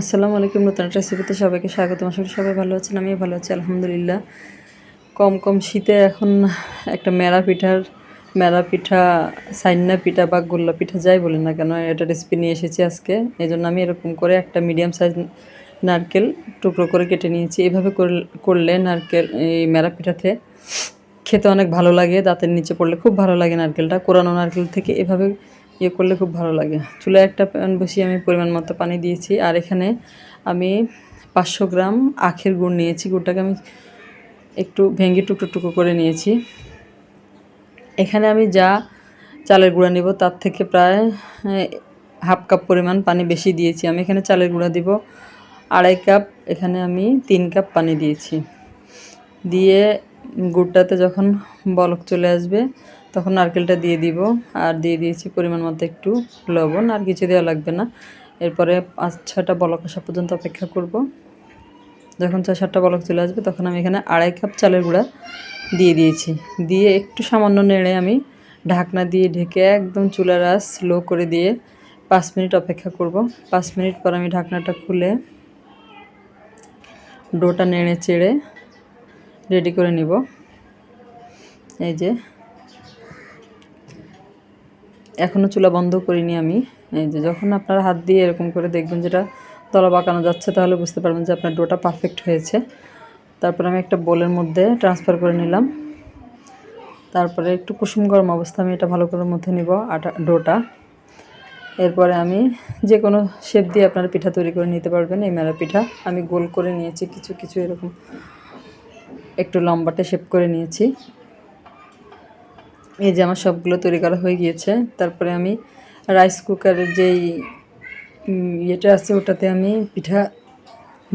আসসালামু আলাইকুম, নতুন রেসিপিতে সবাইকে স্বাগত। করি সবাই ভালো আছেন, আমিও ভালো আছি, আলহামদুলিল্লাহ। কম কম শীতে এখন একটা মেরা পিঠার মেরা পিঠা সাইন্না পিঠা বা গোল্লা পিঠা যাই বলেন না কেন, এটা রেসিপি নিয়ে এসেছি আজকে। এই জন্য আমি এরকম করে একটা মিডিয়াম সাইজ নারকেল টুকরো করে কেটে নিয়েছি। এভাবে করলে নারকেল, এই মেরা পিঠাতে খেতে অনেক ভালো লাগে, দাঁতের নিচে পড়লে খুব ভালো লাগে নারকেলটা। কোরানো নারকেল থেকে এভাবে ইয়ে করলে খুব ভালো লাগে। চুলায় একটা প্যান বসিয়ে আমি পরিমাণ মতো পানি দিয়েছি। আর এখানে আমি পাঁচশো গ্রাম আখের গুড় নিয়েছি। গুড়টাকে আমি একটু ভেঙে টুকরো টুকরো করে নিয়েছি। এখানে আমি যা চালের গুঁড়া নিব তার থেকে প্রায় হাফ কাপ পরিমাণ পানি বেশি দিয়েছি। আমি এখানে চালের গুঁড়া দিব আড়াই কাপ। এখানে আমি তিন কাপ পানি দিয়েছি। দিয়ে গুড়টাতে যখন বলক চলে আসবে তখন নারকেলটা দিয়ে দিব। আর দিয়ে দিয়েছি পরিমাণ মতো একটু লবণ, আর কিছু দেওয়া লাগবে না। এরপরে পাঁচ ছটা বলক আসা পর্যন্ত অপেক্ষা করব। যখন ছয়, সাতটা বলক চলে আসবে, তখন আমি এখানে আড়াই কাপ চালের গুঁড়া দিয়ে দিয়েছি। দিয়ে একটু সামান্য নেড়ে আমি ঢাকনা দিয়ে ঢেকে একদম চুলার আঁচ স্লো করে দিয়ে পাঁচ মিনিট অপেক্ষা করব। পাঁচ মিনিট পর আমি ঢাকনাটা খুলে ডোটা নেড়ে চেড়ে রেডি করে নিব। এই যে এখনও চুলা বন্ধ করিনি আমি। এই যে যখন আপনার হাত দিয়ে এরকম করে দেখবেন যেটা তলা বাঁকানো যাচ্ছে, তাহলে বুঝতে পারবেন যে আপনার ডোটা পারফেক্ট হয়েছে। তারপর আমি একটা বোলের মধ্যে ট্রান্সফার করে নিলাম। তারপরে একটু কুসুম গরম অবস্থা, আমি এটা ভালো করে মধ্যে নিব আটা, ডোটা। এরপরে আমি যে কোনো শেপ দিয়ে আপনারা পিঠা তৈরি করে নিতে পারবেন, এই মেলা পিঠা। আমি গোল করে নিয়েছি, কিছু কিছু এরকম একটু লম্বাটে শেপ করে নিয়েছি। এই যে আমার সবগুলো তৈরি করা হয়ে গিয়েছে। তারপরে আমি রাইস কুকারের যেই ইয়েটা আছে, ওটাতে আমি পিঠা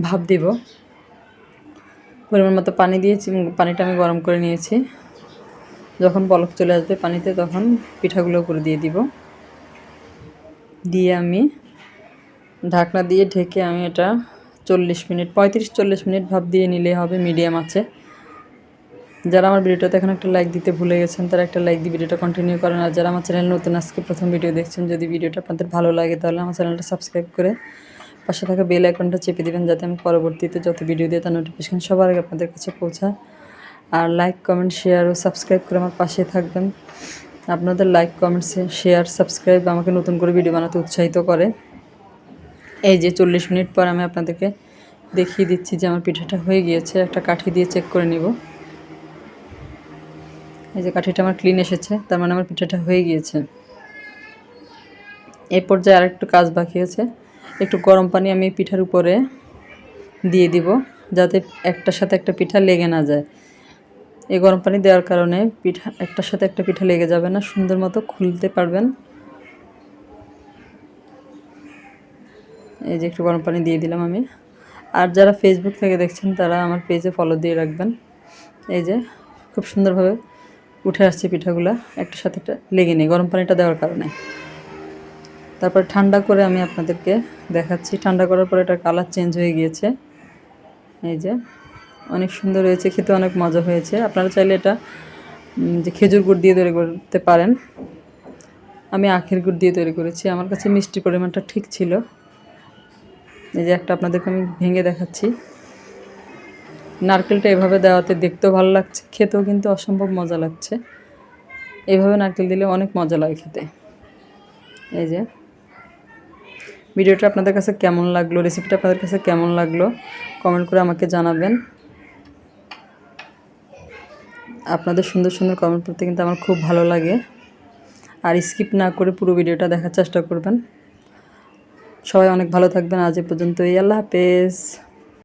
ভাপ দেব। পরিমাণ মতো পানি দিয়েছি পানিটা আমি গরম করে নিয়েছি। যখন বলক চলে আসবে পানিতে, তখন পিঠাগুলো করে দিয়ে দিব। দিয়ে আমি ঢাকনা দিয়ে ঢেকে আমি এটা চল্লিশ মিনিট, পঁয়ত্রিশ চল্লিশ মিনিট ভাপ দিয়ে নিলে হবে, মিডিয়াম আছে। যারা আমার ভিডিওটাতে এখন একটা লাইক দিতে ভুলে গেছেন, তারা একটা লাইক দিয়ে ভিডিওটা কন্টিনিউ করেন। আর যারা আমার চ্যানেল নতুন, আজকে প্রথম ভিডিও দেখছেন, যদি ভিডিওটা আপনাদের ভালো লাগে, তাহলে আমার চ্যানেলটা সাবস্ক্রাইব করে পাশে থাকা বেল আইকনটা চেপে দিবেন, যাতে আমি পরবর্তীতে যত ভিডিও দিয়ে তার নোটিফিকেশন সবার আগে আপনাদের কাছে পৌঁছায়। আর লাইক কমেন্ট শেয়ার ও সাবস্ক্রাইব করে আমার পাশে থাকবেন। আপনাদের লাইক কমেন্ট শেয়ার সাবস্ক্রাইব আমাকে নতুন করে ভিডিও বানাতে উৎসাহিত করে। এই যে চল্লিশ মিনিট পর আমি আপনাদেরকে দেখিয়ে দিচ্ছি যে আমার পিঠাটা হয়ে গিয়েছে, একটা কাঠি দিয়ে চেক করে নিব। এই যে কাঠিটা আমার ক্লিন এসেছে, তার মানে আমার পিঠাটা হয়ে গিয়েছে। এই পর্যায়ে আর একটু কাজ বাকি আছে। একটু গরম পানি আমি পিঠার উপরে দিয়ে দিব, যাতে একটার সাথে একটা পিঠা লেগে না যায়। এই গরম পানি দেওয়ার কারণে পিঠা, একটার সাথে একটা পিঠা লেগে যাবে না, সুন্দর মতো খুলতে পারবেন। এই যে একটু গরম পানি দিয়ে দিলাম আমি। আর যারা ফেসবুক থেকে দেখছেন, তারা আমার পেজে ফলো দিয়ে রাখবেন। এই যে খুব সুন্দরভাবে উঠে আসছে পিঠাগুলা একটার সাথে একটা লেগে নেই, গরম পানিটা দেওয়ার কারণে। তারপর ঠান্ডা করে আমি আপনাদেরকে দেখাচ্ছি। ঠান্ডা করার পরে এটার কালার চেঞ্জ হয়ে গিয়েছে। এই যে, অনেক সুন্দর হয়েছে, খেতে অনেক মজা হয়েছে। আপনারা চাইলে এটা যে খেজুর গুড় দিয়ে তৈরি করতে পারেন। আমি আখের গুড় দিয়ে তৈরি করেছি। আমার কাছে মিষ্টির পরিমাণটা ঠিক ছিল। এই যে একটা আপনাদেরকে আমি ভেঙে দেখাচ্ছি। নারকেলটা এভাবে দেওয়াতে দেখতেও ভালো লাগছে, খেতেও কিন্তু অসম্ভব মজা লাগছে। এইভাবে নারকেল দিলে অনেক মজা লাগে খেতে। এই যে। ভিডিওটা আপনাদের কাছে কেমন লাগল? রেসিপিটা আপনাদের কাছে কেমন লাগল? কমেন্ট করে আমাকে জানাবেন। আপনাদের সুন্দর সুন্দর কমেন্ট করতে কিন্তু আমার খুব ভালো লাগে। আর স্কিপ না করে পুরো ভিডিওটা দেখার চেষ্টা করবেন। সবাই অনেক ভালো থাকবেন। আজ এ পর্যন্তই। আল্লাহ হাফেজ।